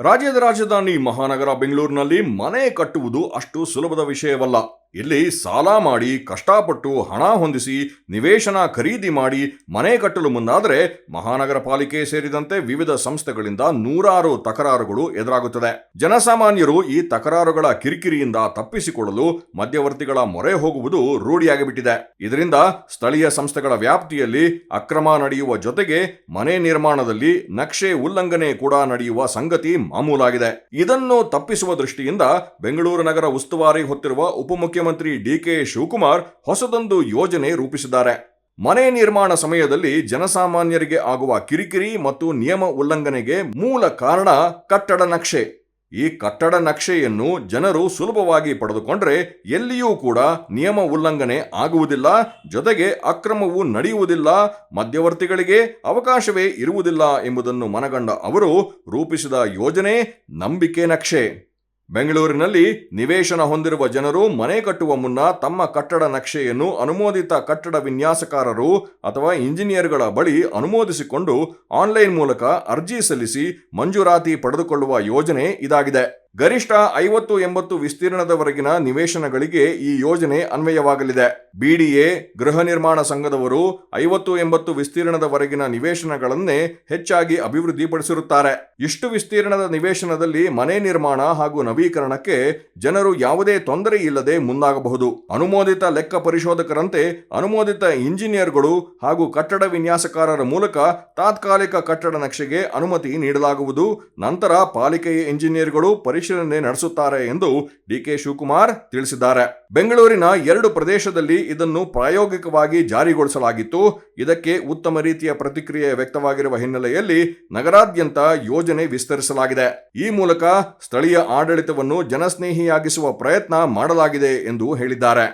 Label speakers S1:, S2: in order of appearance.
S1: ರಾಜ್ಯದ ರಾಜಧಾನಿ ಮಹಾನಗರ ಬೆಂಗಳೂರಿನಲ್ಲಿ ಮನೆ ಕಟ್ಟುವುದು ಅಷ್ಟು ಸುಲಭದ ವಿಷಯವಲ್ಲ. ಇಲ್ಲಿ ಸಾಲ ಮಾಡಿ, ಕಷ್ಟಪಟ್ಟು ಹಣ ಹೊಂದಿಸಿ, ನಿವೇಶನ ಖರೀದಿ ಮಾಡಿ, ಮನೆ ಕಟ್ಟಲು ಮುಂದಾದರೆ ಮಹಾನಗರ ಪಾಲಿಕೆ ಸೇರಿದಂತೆ ವಿವಿಧ ಸಂಸ್ಥೆಗಳಿಂದ ನೂರಾರು ತಕರಾರುಗಳು ಎದುರಾಗುತ್ತದೆ. ಜನಸಾಮಾನ್ಯರು ಈ ತಕರಾರುಗಳ ಕಿರಿಕಿರಿಯಿಂದ ತಪ್ಪಿಸಿಕೊಳ್ಳಲು ಮಧ್ಯವರ್ತಿಗಳ ಮೊರೆ ಹೋಗುವುದು ರೂಢಿಯಾಗಿಬಿಟ್ಟಿದೆ. ಇದರಿಂದ ಸ್ಥಳೀಯ ಸಂಸ್ಥೆಗಳ ವ್ಯಾಪ್ತಿಯಲ್ಲಿ ಅಕ್ರಮ ನಡೆಯುವ ಜೊತೆಗೆ ಮನೆ ನಿರ್ಮಾಣದಲ್ಲಿ ನಕ್ಷೆ ಉಲ್ಲಂಘನೆ ಕೂಡ ನಡೆಯುವ ಸಂಗತಿ ಮಾಮೂಲಾಗಿದೆ. ಇದನ್ನು ತಪ್ಪಿಸುವ ದೃಷ್ಟಿಯಿಂದ ಬೆಂಗಳೂರು ನಗರ ಉಸ್ತುವಾರಿ ಹೊತ್ತಿರುವ ಉಪಮುಖ್ಯಮಂತ್ರಿ ಡಿಕೆ ಶಿವಕುಮಾರ್ ಹೊಸದೊಂದು ಯೋಜನೆ ರೂಪಿಸಿದ್ದಾರೆ. ಮನೆ ನಿರ್ಮಾಣ ಸಮಯದಲ್ಲಿ ಜನಸಾಮಾನ್ಯರಿಗೆ ಆಗುವ ಕಿರಿಕಿರಿ ಮತ್ತು ನಿಯಮ ಉಲ್ಲಂಘನೆಗೆ ಮೂಲ ಕಾರಣ ಕಟ್ಟಡ ನಕ್ಷೆ. ಈ ಕಟ್ಟಡ ನಕ್ಷೆಯನ್ನು ಜನರು ಸುಲಭವಾಗಿ ಪಡೆದುಕೊಂಡರೆ ಎಲ್ಲಿಯೂ ಕೂಡ ನಿಯಮ ಉಲ್ಲಂಘನೆ ಆಗುವುದಿಲ್ಲ, ಜೊತೆಗೆ ಅಕ್ರಮವು ನಡೆಯುವುದಿಲ್ಲ, ಮಧ್ಯವರ್ತಿಗಳಿಗೆ ಅವಕಾಶವೇ ಇರುವುದಿಲ್ಲ ಎಂಬುದನ್ನು ಮನಗಂಡ ಅವರು ರೂಪಿಸಿದ ಯೋಜನೆ ನಂಬಿಕೆ ನಕ್ಷೆ. ಬೆಂಗಳೂರಿನಲ್ಲಿ ನಿವೇಶನ ಹೊಂದಿರುವ ಜನರು ಮನೆ ಕಟ್ಟುವ ಮುನ್ನ ತಮ್ಮ ಕಟ್ಟಡ ನಕ್ಷೆಯನ್ನು ಅನುಮೋದಿತ ಕಟ್ಟಡ ವಿನ್ಯಾಸಕಾರರು ಅಥವಾ ಇಂಜಿನಿಯರ್ಗಳ ಬಳಿ ಅನುಮೋದಿಸಿಕೊಂಡು ಆನ್ಲೈನ್ ಮೂಲಕ ಅರ್ಜಿ ಸಲ್ಲಿಸಿ ಮಂಜೂರಾತಿ ಪಡೆದುಕೊಳ್ಳುವ ಯೋಜನೆ ಇದಾಗಿದೆ. ಗರಿಷ್ಠ ಐವತ್ತು ಎಂಬತ್ತು ವಿಸ್ತೀರ್ಣದವರೆಗಿನ ನಿವೇಶನಗಳಿಗೆ ಈ ಯೋಜನೆ ಅನ್ವಯವಾಗಲಿದೆ. ಬಿಡಿಎ, ಗೃಹ ನಿರ್ಮಾಣ ಸಂಘದವರು ಐವತ್ತು ಎಂಬತ್ತು ವಿಸ್ತೀರ್ಣದವರೆಗಿನ ನಿವೇಶನಗಳನ್ನೇ ಹೆಚ್ಚಾಗಿ ಅಭಿವೃದ್ಧಿಪಡಿಸಿರುತ್ತಾರೆ. ಇಷ್ಟು ವಿಸ್ತೀರ್ಣದ ನಿವೇಶನದಲ್ಲಿ ಮನೆ ನಿರ್ಮಾಣ ಹಾಗೂ ನವೀಕರಣಕ್ಕೆ ಜನರು ಯಾವುದೇ ತೊಂದರೆ ಇಲ್ಲದೆ ಮುಂದಾಗಬಹುದು. ಅನುಮೋದಿತ ಲೆಕ್ಕ ಪರಿಶೋಧಕರಂತೆ ಅನುಮೋದಿತ ಇಂಜಿನಿಯರ್ಗಳು ಹಾಗೂ ಕಟ್ಟಡ ವಿನ್ಯಾಸಕಾರರ ಮೂಲಕ ತಾತ್ಕಾಲಿಕ ಕಟ್ಟಡ ನಕ್ಷೆಗೆ ಅನುಮತಿ ನೀಡಲಾಗುವುದು. ನಂತರ ಪಾಲಿಕೆಯ ಇಂಜಿನಿಯರ್ಗಳು ಪರಿಶೀಲನೆ ನಡೆಸುತ್ತಾರೆ ಎಂದು ಡಿಕೆ ಶಿವಕುಮಾರ್ ತಿಳಿಸಿದ್ದಾರೆ. ಬೆಂಗಳೂರಿನ ಎರಡು ಪ್ರದೇಶದಲ್ಲಿ ಇದನ್ನು ಪ್ರಾಯೋಗಿಕವಾಗಿ ಜಾರಿಗೊಳಿಸಲಾಗಿತ್ತು. ಇದಕ್ಕೆ ಉತ್ತಮ ರೀತಿಯ ಪ್ರತಿಕ್ರಿಯೆ ವ್ಯಕ್ತವಾಗಿರುವ ಹಿನ್ನೆಲೆಯಲ್ಲಿ ನಗರಾದ್ಯಂತ ಯೋಜನೆ ವಿಸ್ತರಿಸಲಾಗಿದೆ. ಈ ಮೂಲಕ ಸ್ಥಳೀಯ ಆಡಳಿತವನ್ನು ಜನಸ್ನೇಹಿಯಾಗಿಸುವ ಪ್ರಯತ್ನ ಮಾಡಲಾಗಿದೆ ಎಂದು ಹೇಳಿದ್ದಾರೆ.